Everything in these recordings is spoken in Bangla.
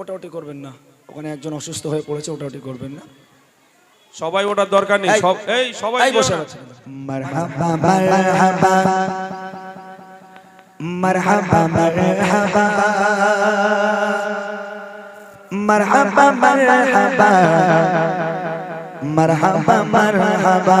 ওটাওটি করবেন না। ওখানে একজন অসুস্থ হয়ে পড়েছে ওটাওটি করবেন না। সবাই ওটার দরকার নেই সব এই সবাই বসে আছে মারহাবা মারহাবা। মারহাবা মারহাবা। মারহাবা মারহাবা। মারহাবা মারহাবা।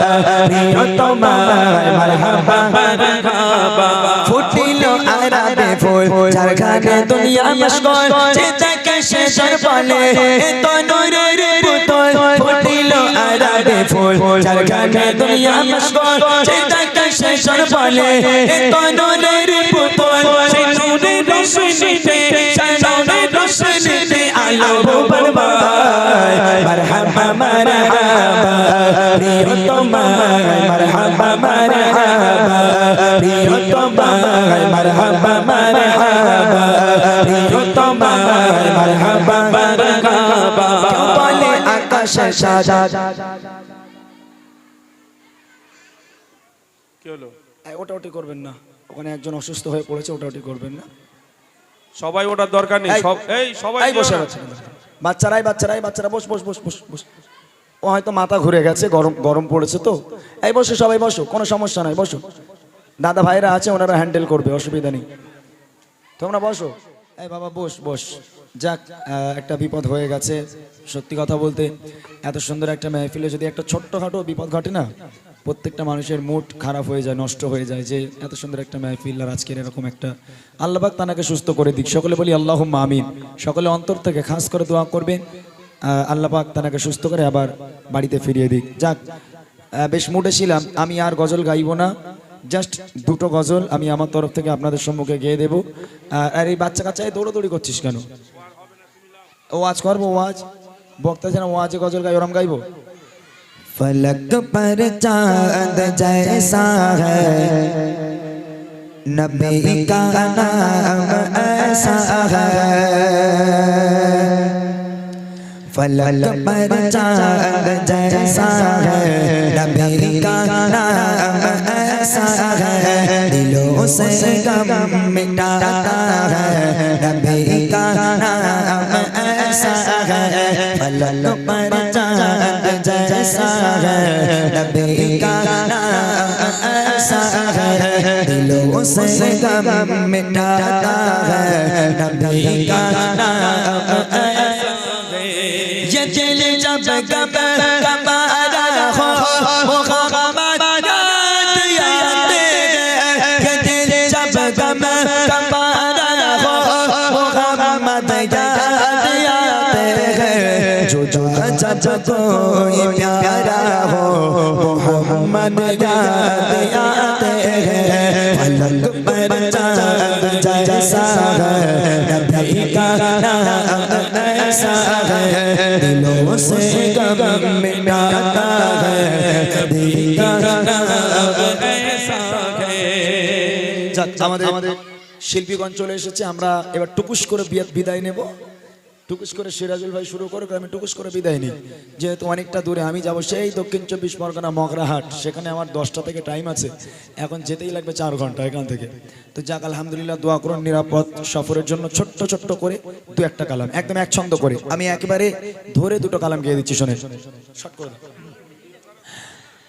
প্রিয় তোমার মারহাবা। ফুটিল আরাবে ফুল, ঝাড়খানে দুনিয়া মশগুল চিন্তা কাশে সরপালে তনুরে রে পুতল। ফুটিল আরাবে ফুল, ঝাড়খানে দুনিয়া মশগুল চিন্তা কাশে সরপালে তনুরে রে পুতল। চিন্তা রে রসনিতে চিন্তা রে রসনিতে আলো বরবা মারহাবা মারহাবা। প্রিয়তমায় মারহাবা মারহাবা। প্রিয়তমায় মারহাবা মারহাবা। প্রিয়তমায় মারহাবা মারহাবা। বলে আকাশে সাদা। কি হলো? ওটা ওটি করবেন না। ওখানে একজন অসুস্থ হয়ে পড়েছে ওটা ওটি করবেন না। সবাই ওটার দরকার নেই সব এই সবাই বসে না। আছেন বাচ্চারাই বাচ্চারাই, বাচ্চারা, বস বস বস বস বস। ও হয়তো মাথা ঘুরে গেছে, গরম গরম পড়েছে তো। এই বসো সবাই, বসো, কোনো সমস্যা নাই, বসো। দাদা ভাইরা আছে, ওনারা হ্যান্ডেল করবে, অসুবিধা নেই। তোমরা বসো। এই বাবা, বস বস। যাক একটা বিপদ হয়ে গেছে, সত্যি কথা বলতে। এত সুন্দর একটা মেহফিলে যদি একটা ছোট্টখাটো বিপদ ঘটে না প্রত্যেকটা মানুষের মুড খারাপ হয়ে যায় নষ্ট হয়ে যায় যে এত সুন্দর একটা মেহফিল আর আজকের এরকম একটা। আল্লাহবাক তানাকে সুস্থ করে দিক। সকলে বলি আল্লাহ আমিন। সকলে অন্তর থেকে খাস করে দোয়া করবেন। আহ, আল্লাহ পাক তানাকে সুস্থ করে আবার বাড়িতে ফিরিয়ে দিক। যাক বেশ মুডে ছিলাম। আমি আর গজল গাইবো না। জাস্ট দুটো গজল আমি আমার তরফ থেকে আপনাদের সম্মুখে গেয়ে দেবো। আর এই বাচ্চা কাচ্চায় দৌড়োদৌড়ি করছিস কেন? ও আজ করব ওয়াজ? বক্তা যেন ওয়াজে গজল গাই ওরম গাইবো? फलक पर चांद जैसा है नबी का नाम ऐसा है फलक पर चांद जैसा है नबी का नाम ऐसा है दिलों से गम मिटाता है नबी का नाम ऐसा है फलक पर चांद जैसा है नबी का नाम ऐसा है दिलों से गम मिटाता है नबी का नाम ऐसा है ये दिल जब गम ऐसा है दिलों से गम मिटाता है नबी का नाम ऐसा है যাক আমাদের আমাদের শিল্পীগণ চলে এসেছে আমরা এবার টুকুস করে বিয়ে- বিদায় নেব টুকুস করে সিরাজুল ভাই শুরু করুক, আমি টুকুস করে বিদায় নিই। যেহেতু অনেকটা দূরে, আমি যাব সেই দক্ষিণ চব্বিশ পরগনা মগরাহাট সেখানে আমার দশটা থেকে টাইম আছে। এখন যেতেই লাগবে চার ঘণ্টা এখান থেকে। তো যাক, আলহামদুলিল্লাহ, দোয়া করুন, নিরাপদ সফরের জন্য ছোট্ট ছোট্ট করে দু একটা কালাম, একদম এক ছন্দ করে। আমি একেবারে ধরে দুটো কালাম গিয়ে দিচ্ছি শোনে শর্ট করে।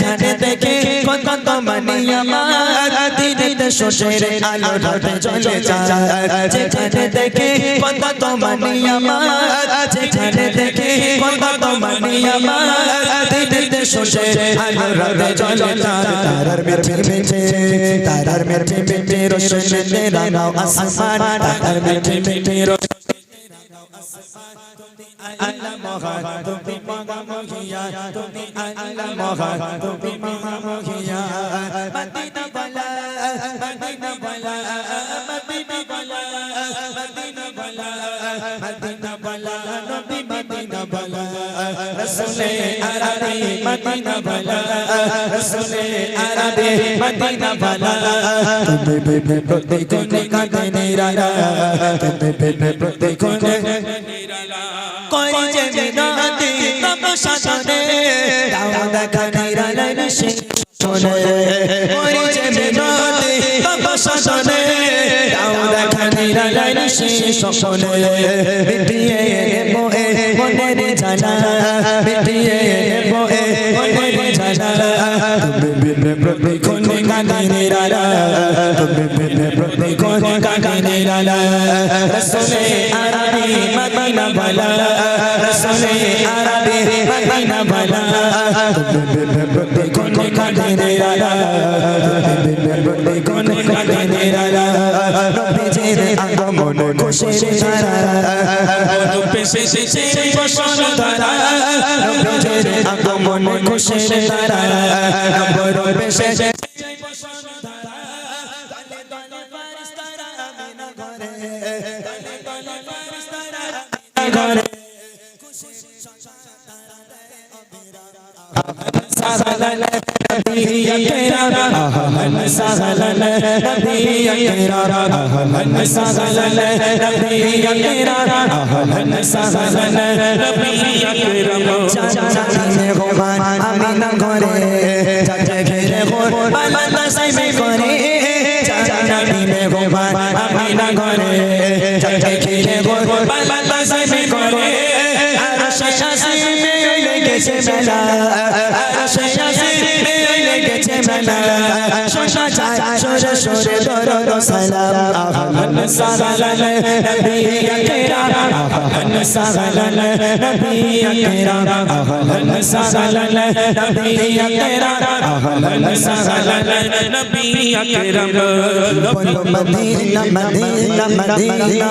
জানে দেখে কত মানি আমার দিদিতে শোষের আলো ঢাতে চলে যায়। যেখানে দেখে কত মানি আমার যেখানে দেখে কত মানি আমার দিদিতে শোষের আলো ঢাতে চলে যায়। তারার মেরবে মেটে তারার মেরবে মেটে রোশনে রানাও আসমান। তারার মেরবে মেটে রোশনে আল্লাহ মহান তুমি মহা মহিয়া, তুমি আল্লাহ মহান তুমি মহা মহিয়া। মদিনা বালা মদিনা বালা মদিনা বালা মদিনা বালা মদিনা বালা, নবী মদিনা বালা। রসুলে আরবি মদিনা বালা, রসুলে আরবি মদিনা বালা। তুমি বিবে প্রতিকোণে কাঁদে নিরালা তুমি বিবে প্রতিকোণে করি যে মিনতি তব সাজনে দাও দেখা নিরালেন সে শোনে করি যে মিনতি তব দাও দেখা নিরালেন সে শোনে মিটিয়ে মোহে মনের জানা মিটিয়ে মোহে জানা তুমি বিনে প্রতিক্ষণে কাঁদে নিরালা তুমি বিনে প্রতিক্ষণে কাঁদে নিরালা রসুলে আরবি মদিনা বালা রসুলে আরবি মদিনা বালা তুমি বিনে প্রতিক্ষণে কাঁদে নিরালা তুমি বিনে প্রতিক্ষণে কাঁদে নিরালা খুশির আগমন খুশির ধারা ব্রজের আগমন খুশির ধারা বড় পেশে ঘরে সারা نبی تیرا احمد سہلن نبی تیرا احمد سہلن نبی تیرا احمد سہلن نبی تیرا چاچا نے غبان امین گھرے چاچا گھرے غور بلند سے میں کرے چاچا نبی میں غبان امین گھرے সরে দরদ সালাম আহমদ সালাম নবী আকরাম আহমদ সালাম নবী আকরাম আহমদ সালাম নবী আকরাম আহমদ সালাম নবী আকরাম বলো Medina Medina Medina.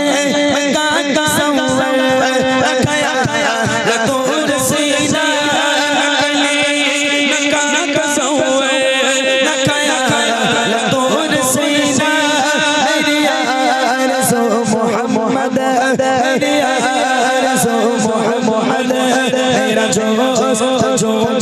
just a joy.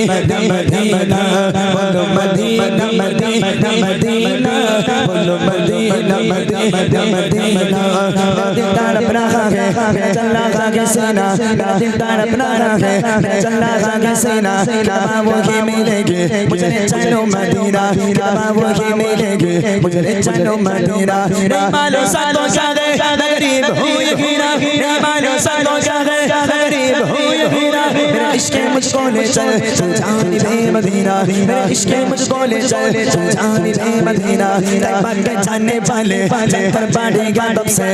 Medina Medina Medina बोलो मदीना मदीना मदीना बोलो मदीना मदीना मदीना दिल तड़प रहा है मैं चल रहा है सीना दिल तड़प रहा है मैं चल रहा है सीना कबा वही मिलेंगे मुझे चलो मदीना कबा वही मिलेंगे मुझे चलो मदीना रे मालो सातो शादे गरीब हूँ यकीना रे मालो सातो शादे गरीब हूँ ये हीरा मेरे इश्क मुझको ले चल तू जानी बे मदीना मेरे इश्क मुझको ले चल तू जानी बे मदीना पक के जाने वाले चक्कर बढ़ेगा तब से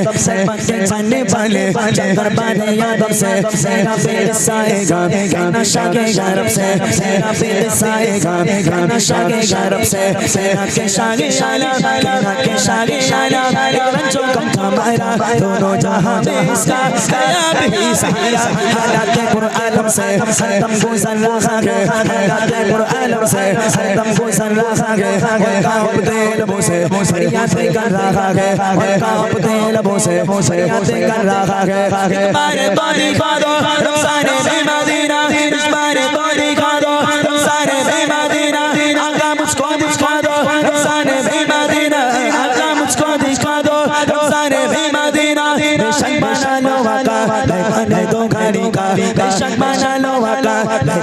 पक के जाने वाले चक्कर बढ़ेगा तब से मेरा पेट साएगा गाना शागेगा रब से मेरा पेट साएगा गाना शागेगा रब से मेरा के शागे शाला मेरा के शागे शाला रंजो कम हमारा दोनों जहां में इसका गया भी सहारा हालात कुरआन से हरदम गुजर रहा है हालात कुरआन से हरदम गुजर रहा है उनका उपदेल बोसे फरियाद कर रहा है उनका उपदेल बोसे फरियाद कर रहा है तुम्हारे बारी खादो रमजान में मदीना तुम्हारे बारी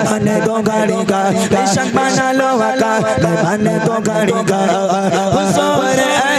मैंने दो गाड़ी का बेशक बना लो वाका मैंने दो गाड़ी का हुजूर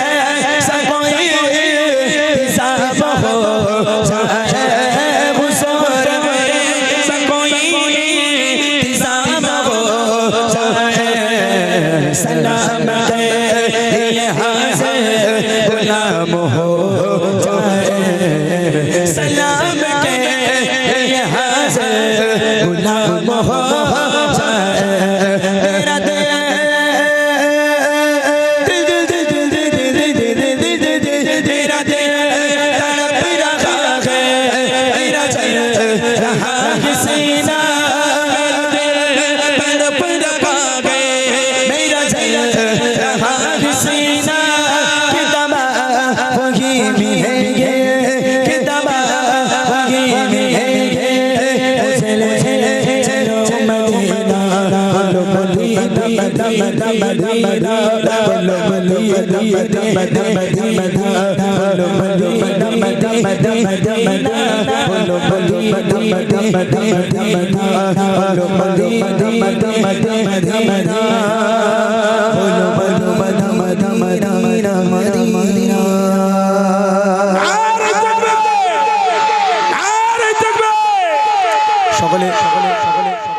সকলে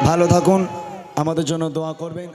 ভালো থাকুন। আমাদের জন্য দোয়া করবেন।